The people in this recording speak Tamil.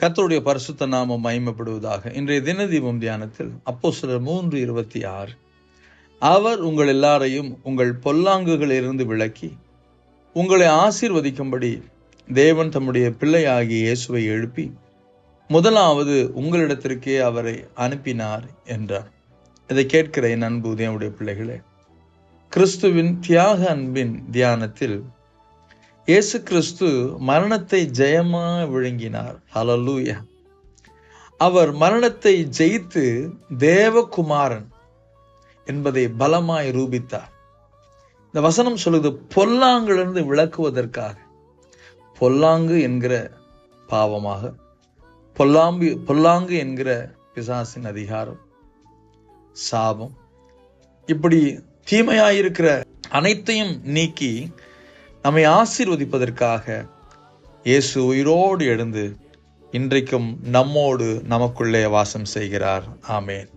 கத்தருடைய பரிசுத்த நாமம் மகிமைப்படுவதாக இன்றைய தினதீபம் தியானத்தில் அப்போ சிலர் மூன்று இருபத்தி ஆறு. அவர் உங்கள் எல்லாரையும் உங்கள் பொல்லாங்குகளிலிருந்து விலக்கி உங்களை ஆசீர்வதிக்கும்படி தேவன் தம்முடைய பிள்ளையாகிய இயேசுவை எழுப்பி முதலாவது உங்களிடத்திற்கே அவரை அனுப்பினார் என்றார். இதை கேட்கிற என் அன்பு தேவனுடைய பிள்ளைகளே கிறிஸ்துவின் தியாக அன்பின் தியானத்தில் இயேசு கிறிஸ்து மரணத்தை ஜெயமா விழுங்கினார். ஹalleluya அவர் மரணத்தை ஜெயித்து தேவகுமாரன் என்பதை பலமாய் ரூபித்தார். இந்த வசனம் சொல்லுது பொல்லாங்கிலிருந்து விளக்குவதற்காக. பொல்லாங்கு என்கிற பாவமாக பொல்லாம்பு பொல்லாங்கு என்கிற பிசாசின் அதிகாரம் சாபம். இப்படி தீமையாயிருக்கிற அனைத்தையும் நீக்கி நம்மை ஆசீர்வதிப்பதற்காக இயேசு உயிரோடு எழுந்து இன்றைக்கும் நம்மோடு நமக்குள்ளே வாசம் செய்கிறார். ஆமேன்.